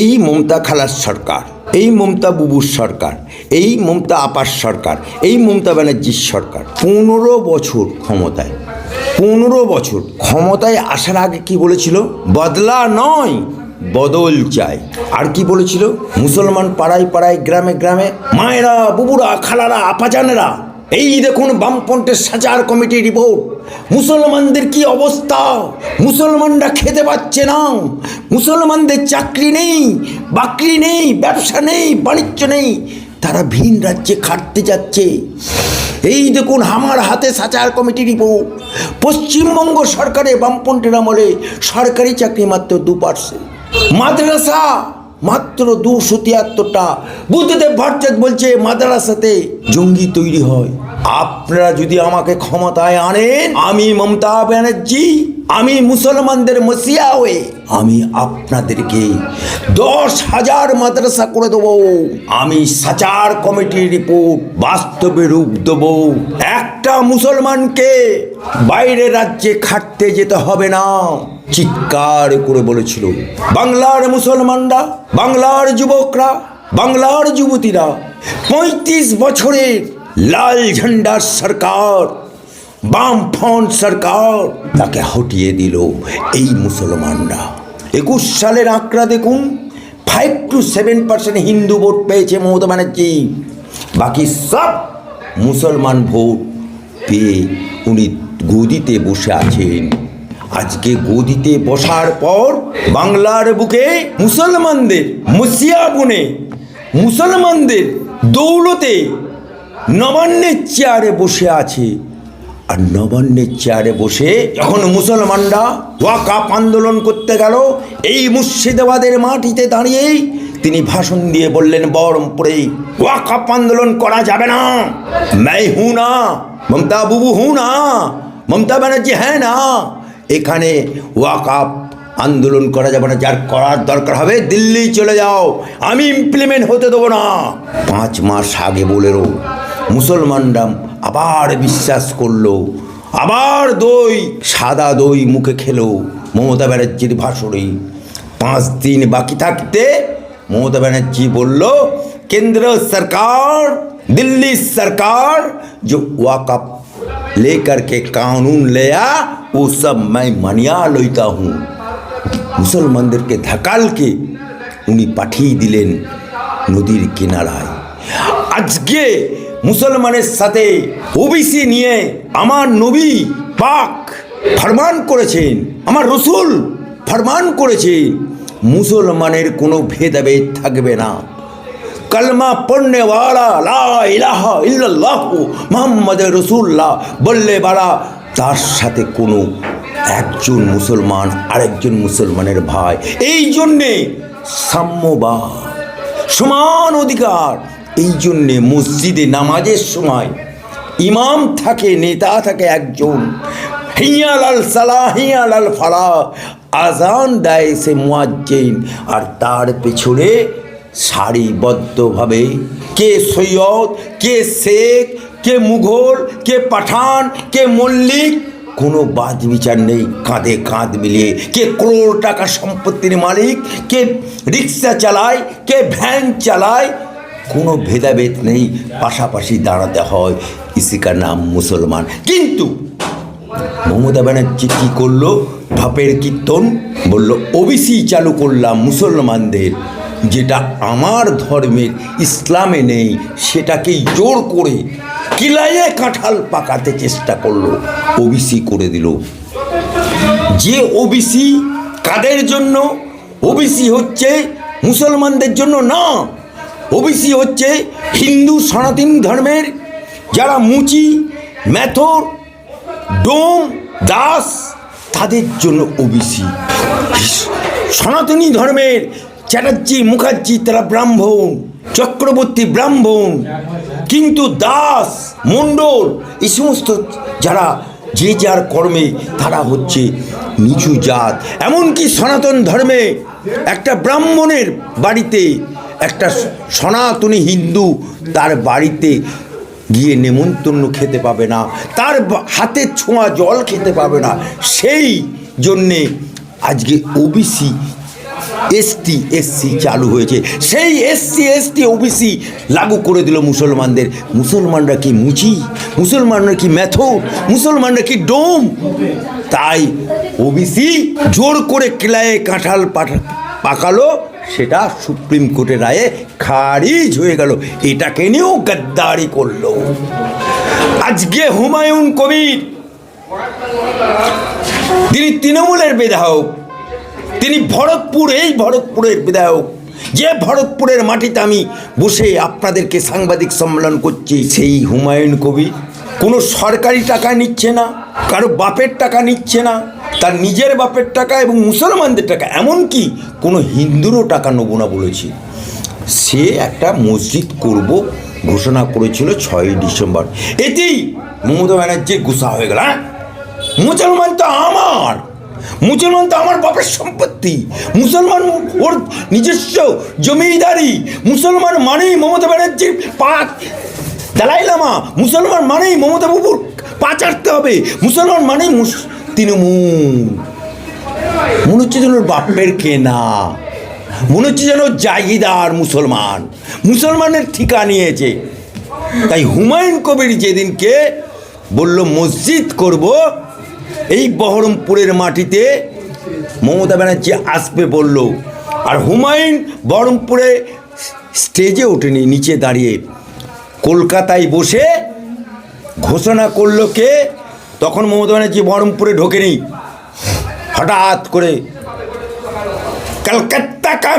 এই মমতা খালার সরকার, এই মমতা বুবুর সরকার, এই মমতা আপার সরকার, এই মমতা ব্যানার্জির সরকার পনেরো বছর ক্ষমতায়, পনেরো বছর ক্ষমতায় আসার আগে কি বলেছিল? বদলা নয়, বদল চাই। আর কি বলেছিল? মুসলমান পাড়ায় পাড়ায়, গ্রামে গ্রামে, মায়েরা, বুবুরা, খালারা আপাজানেরা এই দেখুন বামপন্থের সাচার কমিটি রিপোর্ট। মুসলমানদের কি অবস্থা? মুসলমানরা খেতে পাচ্ছে না। মুসলমানদের চাকরি নেই, বাকরি নেই, ব্যবসা নেই, বাণিজ্য নেই। তারা ভিন রাজ্যে খাটতে যাচ্ছে। এই দেখুন আমার হাতে সাচার কমিটি রিপোর্ট। পশ্চিমবঙ্গ সরকারে বামপন্থীর আমলে সরকারি চাকরি মাত্র দু পার্সেন্ট। মাদ্রাসা মাত্র দুশো তিয়াত্তরটা। বুদ্ধদেব ভট্টাচার্য বলছে, মাদ্রাসাতে জঙ্গি তৈরি হয়। আপনারা যদি আমাকে ক্ষমতায় আনেন, আমি মমতা ব্যানার্জি আমি মুসলমানদের মসিয়া হয়ে আমি আপনাদেরকে দশ হাজার মাদ্রাসা করে দেবো। আমি সাচার কমিটির রিপোর্ট বাস্তবে রূপ দেবো। একটা মুসলমানকে বাইরে রাজ্যে খাটতে যেতে হবে না, চিৎকার করে বলেছিল। বাংলার মুসলমানরা, বাংলার যুবকরা, বাংলার যুবতীরা, পঁয়ত্রিশ বছরের লাল ঝান্ডার সরকার বামফ্রন্ট সরকার। তাকে হটিয়ে দিল এই মুসলমানরা। একুশ সালের আঁকড়া দেখুন five two seven percent Hindu vote পেয়েছে মমতা ব্যানার্জি। বাকি সব মুসলমান ভোট পেয়ে উনি গদিতে বসে আছেন। আজকে গদিতে বসার পর বাংলার বুকে মুসলমানদের মুসিয়া বনে মুসলমানদের দৌলতে নবান্নের চেয়ারে বসে আছে। আর নবান্নের চেয়ারে বসে যখন মুসলমানরা ওয়াকাপ আন্দোলন করতে গেল, এই মুর্শিদাবাদের মাটিতে দাঁড়িয়েই তিনি ভাষণ দিয়ে বললেন, বহরমপুরে ওয়াকাপ আন্দোলন করা যাবে না। मैं হু না, মমতা বুবু হু না, মমতা ব্যানার্জি হ্যাঁ না। এখানে ওয়াকাপ আন্দোলন করা যাবে না, যার করার দরকার হবে দিল্লি চলে যাও, আমি ইমপ্লিমেন্ট হতে দেবো না। পাঁচ মাস আগে বলেরও মুসলমানরা আবার বিশ্বাস করল, আবার দই, সাদা দই মুখে খেলো মমতা ব্যানার্জির ভাষণে। পাঁচ দিন বাকি থাকতে মমতা ব্যানার্জি বলল, কেন্দ্র সরকার, দিল্লি সরকার, যে ওয়াকআপ लेकर কে কানুন लिया সব सब मैं मनिया लेता हूँ মুসলমানদেরকে ধাকালকে উনি পাঠিয়ে দিলেন নদীর কিনারায়। আজকে মুসলমানের সাথে ওবিসি নিয়ে আমার নবী পাক ফরমান করেছেন, আমার রসুল ফরমান করেছেন, মুসলমানের কোনো ভেদাভেদ থাকবে না। কলমা পড়নেওয়ালা, লা মোহাম্মদ রসুল্লাহ বললে বাড়া তার সাথে কোনো একজন মুসলমান, আরেকজন মুসলমানের ভাই, এই জন্যে সাম্যবাদ, সমান অধিকার এই জন্যে মসজিদে নামাজের সময় ইমাম থাকে, নেতা থাকে একজন। হিয়ালাল সালাহ, হিয়ালাল ফালা আজান দেয় সে মুয়াজ্জিন। আর তার পেছনে সারিবদ্ধভাবে কে সৈয়দ, কে শেখ, কে মুঘল, কে পাঠান, কে মল্লিক, কোনো বাদ বিচার নেই। কাঁধে কাঁধ মিলিয়ে কে করোড় টাকা সম্পত্তির মালিক, কে রিক্সা চালায়, কে ভ্যান চালায় কোনো ভেদাভেদ নেই। পাশাপাশি দাঁড়াতে হয় ইসিকার নাম মুসলমান। কিন্তু মমতা ব্যানার্জি কী করল? ভাপের কীর্তন বলল ওবিসি চালু করলাম মুসলমানদের। যেটা আমার ধর্মের ইসলামে নেই, সেটাকেই জোর করে কিলাইয়ে কাঁঠাল পাকাতে চেষ্টা করল। ওবিসি করে দিল। যে ওবিসি কাদের জন্য? ওবিসি হচ্ছে মুসলমানদের জন্য না। ওবিসি হচ্ছে হিন্দু সনাতন ধর্মের যারা মুচি ম্যাথর ডোম, দাস, তাদের জন্য ওবিসি। সনাতনী ধর্মের চ্যাটার্জি মুখার্জি তারা ব্রাহ্মণ, চক্রবর্তী ব্রাহ্মণ, কিন্তু দাস, মণ্ডল, এই সমস্ত যারা যে যার কর্মে তারা হচ্ছে নিচু জাত। এমনকি সনাতন ধর্মে একটা ব্রাহ্মণের বাড়িতে একটা সনাতনী হিন্দু তার বাড়িতে গিয়ে নেমন্তন্ন খেতে পাবে না, তার হাতের ছোঁয়া জল খেতে পাবে না, সেই জন্যে আজকে ওবিসি এসটি এসসি চালু হয়েছে। সেই এসসি এসটি ওবিসি লাগু করে দিল মুসলমানদের। মুসলমানরা কি মুচি? মুসলমানরা কি মেথড মুসলমানরা কি ডোম? তাই ওবিসি জোর করে ক্লায়ে কাঁঠাল পাঠা পাকালো সেটা সুপ্রিম কোর্টের রায়ে খারিজ হয়ে গেল। এটাকে নিয়েও গাদ্দারি করল। আজকে হুমায়ুন কবির, তিনি তৃণমূলের বিধায়ক। তিনি ভরতপুর, এই ভরতপুরের বিধায়ক। যে ভরতপুরের মাটিতে আমি বসে আপনাদেরকে সাংবাদিক সম্মেলন করছি, সেই হুমায়ুন কবির। কোনো সরকারি টাকা নিচ্ছে না, কারও বাপের টাকা নিচ্ছে না তার নিজের বাপের টাকা এবং মুসলমানদের টাকা, এমনকি কোনো হিন্দুরও টাকা নেব না বলেছি। সে একটা মসজিদ করব ঘোষণা করেছিল ছয়ই ডিসেম্বর। এতেই মমতা ব্যানার্জির গুসা হয়ে গেল হ্যাঁ? মুসলমান তো আমার, মুসলমান তো আমার বাপের সম্পত্তি। মুসলমান ওর নিজস্ব জমিদারি, মুসলমান মানেই মমতা ব্যানার্জির পাক দালাই লামা মুসলমান মানেই মমতা বাবুর পা চাটতে হবে, মুসলমান মানেই তৃণমূল। মনে হচ্ছে যেন বাপের কেনা। মনে হচ্ছে যেন জাগিদার মুসলমান। মুসলমানের ঠিকা নিয়েছে। তাই হুমায়ুন কবির যেদিনকে বলল, মসজিদ করব, এই বহরমপুরের মাটিতে মমতা ব্যানার্জি আসবে বলল। আর হুমায়ুন বহরমপুরে স্টেজে ওঠেনি, নিচে দাঁড়িয়ে। কলকাতায় বসে ঘোষণা করল কে? তখন মমতা ব্যানার্জি বহরমপুরে ঢোকেনি। হঠাৎ করে, কলকাতা কা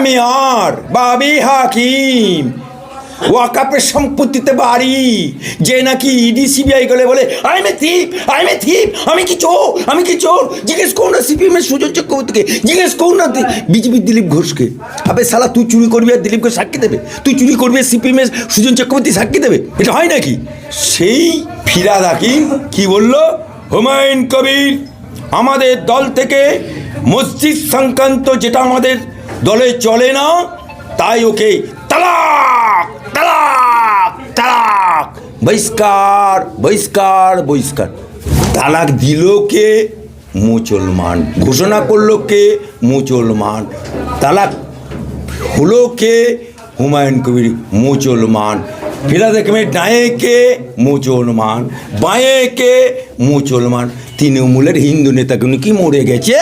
বাবি হাকিম, ওয়াকাপের সম্পত্তিতে বাড়ি, যে নাকি ইডি সিবিআই গেলে বলে, আই মে থিপ, আই মে থিপ, আমি কি চোর, আমি কি চোর, জিজ্ঞেস করুন না সিপিএম এর সুজন চক্রবর্তীকে, জিজ্ঞেস করুন না বিজেপির দিলীপ ঘোষকে, আবে সালা তুই চুরি করবি আর দিলীপকে সাক্ষী দেবে? তুই চুরি করবি সিপিএম এর সুজন চক্রবর্তী সাক্ষী দেবে? এটা হয় নাকি? সেই ফিরাদ হাকিম কি বলল? হুমায়ুন কবির আমাদের দল থেকে মসজিদ সংক্রান্ত যেটা আমাদের দলে চলে না, তাই ওকে তালাক তালাক তালাক। বহিষ্কার বহিষ্কার বহিষ্কার। তালাক দিল কে? মুসলমান। ঘোষণা করল কে? মুসলমান। তালাক হলো কে? হুমায়ুন কবির মুসলমান। ফিরাদ হাকিমের ডায়ে কে মুসলমান, বাঁয়ে কে মুসলমান। তৃণমূলের হিন্দু নেতাগুলো কি মরে গেছে?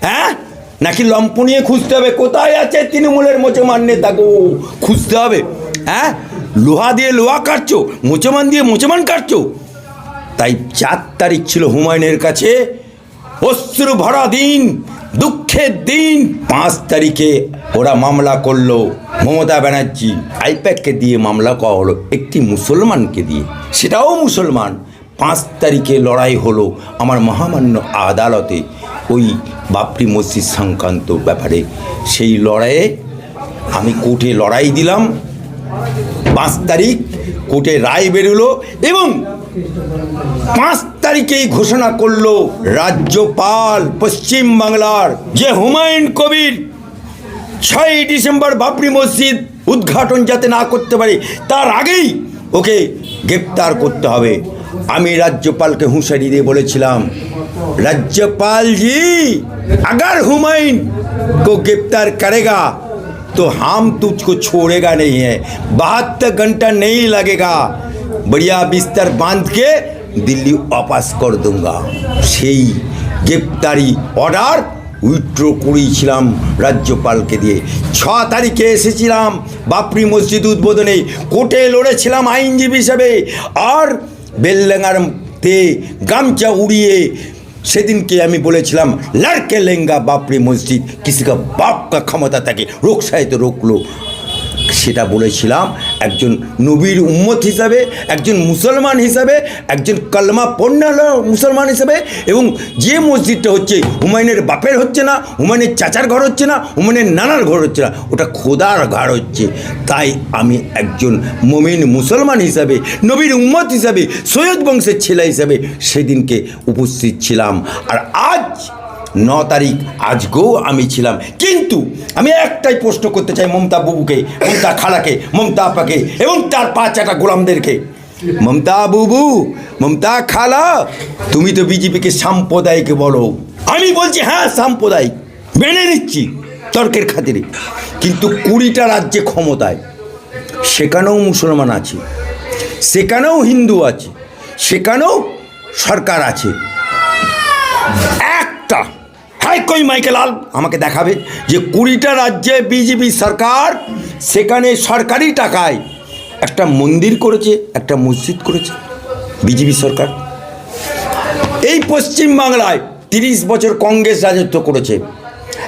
হ্যাঁ? নাকি লম্প নিয়ে খুঁজতে হবে? কোথায় আছে তৃণমূলের মুসলমান নেতা গো? খুঁজতে হবে। হ্যাঁ? লোহা দিয়ে লোহা কাটছো, মুসলমান দিয়ে মুসলমান কাটছো। তাই চার তারিখ ছিল হুমায়ুনের কাছে। অশ্রু ভরা দিন, দুঃখের দিন। পাঁচ তারিখে ওরা মামলা করল মমতা ব্যানার্জি। আইপ্যাককে দিয়ে মামলা করা হলো, একটি মুসলমানকে দিয়ে। সেটাও মুসলমান। পাঁচ তারিখে লড়াই হলো আমার মহামান্য আদালতে ওই বাপরি মসজিদ সংক্রান্ত ব্যাপারে। সেই লড়াইয়ে আমি কোর্টে লড়াই দিলাম। পাঁচ তারিখ কোর্টে রায় বেরোলো এবং পাঁচ তারিখেই ঘোষণা করলো রাজ্যপাল পশ্চিম বাংলার যে হুমায়ুন কবির ছয়ই ডিসেম্বর বাবরি মসজিদ উদ্ঘাটন যাতে না করতে পারে তার আগেই ওকে গ্রেপ্তার করতে হবে আমি রাজ্যপালকে হুঁশিয়ারি দিয়ে বলেছিলাম राज्यपाल जी अगर हुमायूं को गिरफ्तार करेगा तो हम तुझको छोड़ेगा नहीं है बहत्तर घंटा नहीं लगेगा बढ़िया बिस्तर बांध के दिल्ली वापस कर दूंगा সেই গ্রেপ্তারি অর্ডার উইথড্র করিয়েছিলাম রাজ্যপালকে দিয়ে ছ তারিখে এসেছিলাম বাপরি মসজিদ উদ্বোধনে কোর্টে লড়েছিলাম আইনজীবী হিসাবে আর বেলডাঙ্গার তে গামছা উড়িয়ে সেদিনকে আমি বলেছিলাম, লড়কে লেঙ্গা বাপরে মসজিদ কিসি কা বাপ কা ক্ষমতা থাকে রোগ সাহিত্য রোকলো সেটা বলেছিলাম, একজন নবীর উম্মত হিসাবে, একজন মুসলমান হিসাবে, একজন কলমা পণ্য মুসলমান হিসাবে, এবং যে মসজিদটা হচ্ছে হুমায়ুনের বাপের হচ্ছে না, হুমায়ুনের চাচার ঘর হচ্ছে না, হুমায়ুনের নানার ঘর হচ্ছে না, ওটা খোদার ঘর হচ্ছে। তাই আমি একজন মমিন মুসলমান হিসাবে, নবীর উম্মত হিসাবে, সৈয়দ বংশের ছেলে হিসাবে সেদিনকে উপস্থিত ছিলাম। আর আজ ন তারিখ আজকেও আমি ছিলাম। কিন্তু আমি একটাই প্রশ্ন করতে চাই মমতা বুবুকে, মমতা খালাকে, মমতা আপাকে এবং তার পাঁচ চারটা গোলামদেরকে। মমতা বুবু, মমতা খালা, তুমি তো বিজেপিকে সাম্প্রদায়িক বলো। আমি বলছি হ্যাঁ সাম্প্রদায়িক। মেনে নিচ্ছি তর্কের খাতিরে। কিন্তু কুড়িটা রাজ্যে ক্ষমতায়, সেখানেও মুসলমান আছে, সেখানেও হিন্দু আছে, সেখানেও সরকার আছে। একটা হাই কই মাইকেল আল আমাকে দেখাবে যে কুড়িটা রাজ্যে বিজেপি সরকার, সেখানে সরকারি টাকায় একটা মন্দির করেছে, একটা মসজিদ করেছে, বিজেপি সরকার। এই পশ্চিম বাংলায় তিরিশ বছর কংগ্রেস রাজত্ব করেছে।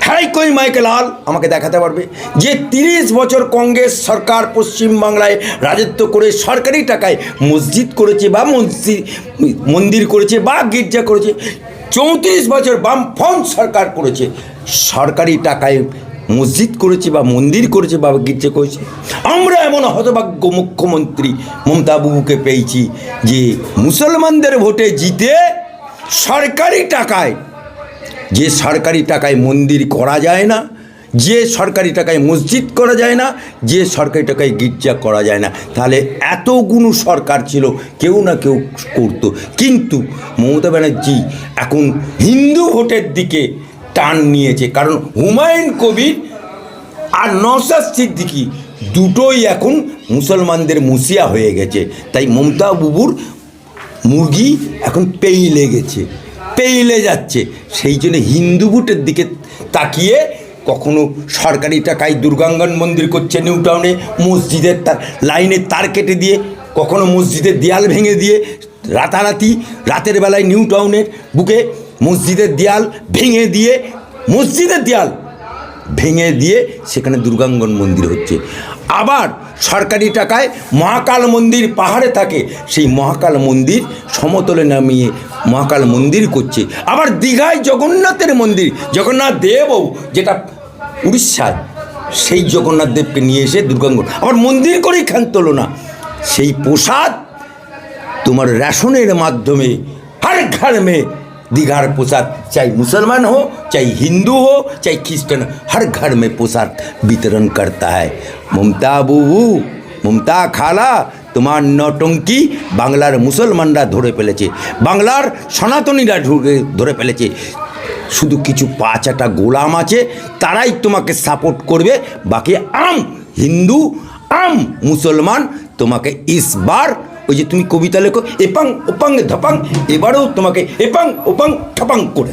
হ্যাঁ কই মাইকেল আল আমাকে দেখাতে পারবে যে তিরিশ বছর কংগ্রেস সরকার পশ্চিম বাংলায় রাজত্ব করে সরকারি টাকায় মসজিদ করেছে বা মসজিদ, মন্দির করেছে বা গির্জা করেছে। চৌত্রিশ বছর বামফ্রন্ট সরকার করেছে। সরকারি টাকায় মসজিদ করেছে বা মন্দির করেছে বা গির্জে করেছে। আমরা এমন হতভাগ্য মুখ্যমন্ত্রী মমতা বাবুকে পেয়েছি যে মুসলমানদের ভোটে জিতে সরকারি টাকায় যে সরকারি টাকায় মন্দির করা যায় না যে সরকারি টাকায় মসজিদ করা যায় না, যে সরকারি টাকায় গির্জা করা যায় না। তাহলে এতগুলো সরকার ছিল, কেউ না কেউ করতো। কিন্তু মমতা ব্যানার্জি এখন হিন্দু ভোটের দিকে টান নিয়েছে। কারণ হুমায়ুন কবির আর নওশাদ সিদ্দিকি দুটোই এখন মুসলমানদের মুসিয়া হয়ে গেছে। তাই মমতা বুবুর মুরগি এখন পেইলে গেছে, পেইলে যাচ্ছে। সেই জন্য হিন্দু ভোটের দিকে তাকিয়ে কখনো সরকারি টাকায় দুর্গাঙ্গন মন্দির করছে নিউ টাউনে, মসজিদের তার লাইনের তার কেটে দিয়ে, কখনো মসজিদের দেয়াল ভেঙে দিয়ে, রাতারাতি রাতের বেলায় নিউ টাউনের বুকে মসজিদের দেয়াল ভেঙে দিয়ে, মসজিদের দেয়াল ভেঙে দিয়ে সেখানে দুর্গাঙ্গন মন্দির হচ্ছে। আবার সরকারি টাকায় মহাকাল মন্দির পাহাড়ে থাকে। সেই মহাকাল মন্দির সমতলে নামিয়ে মহাকাল মন্দির করছে। আবার দীঘায় জগন্নাথের মন্দির, জগন্নাথ দেবও যেটা উড়িষ্যায় সেই জগন্নাথ দেবকে নিয়ে এসে দুর্গাঙ্গন। আবার মন্দির করেই খান তোলো না। সেই প্রসাদ তোমার রেশনের মাধ্যমে, হার ঘর মেয়ে दीघार पोशाक चाहे मुसलमान हो चाहे हिंदू हो चाहे क्रिश्चियन हर घर में पोशाक वितरण करता है মমতা বুবু মমতা খালা তোমার নটঙ্কি বাংলার মুসলমানরা ধরে ফেলেছে বাংলার সনাতনীরা ঢুকে ধরে ফেলেছে শুধু কিছু পাঁচাটা গোলাম আছে তারাই তোমাকে সাপোর্ট করবে বাকি আম হিন্দু আম মুসলমান তোমাকে ইসবার ওই যে তুমি কবিতা লেখো এপাং ওপাং ধপাং এবারেও তোমাকে এপাং ওপাং ঠাপাং করে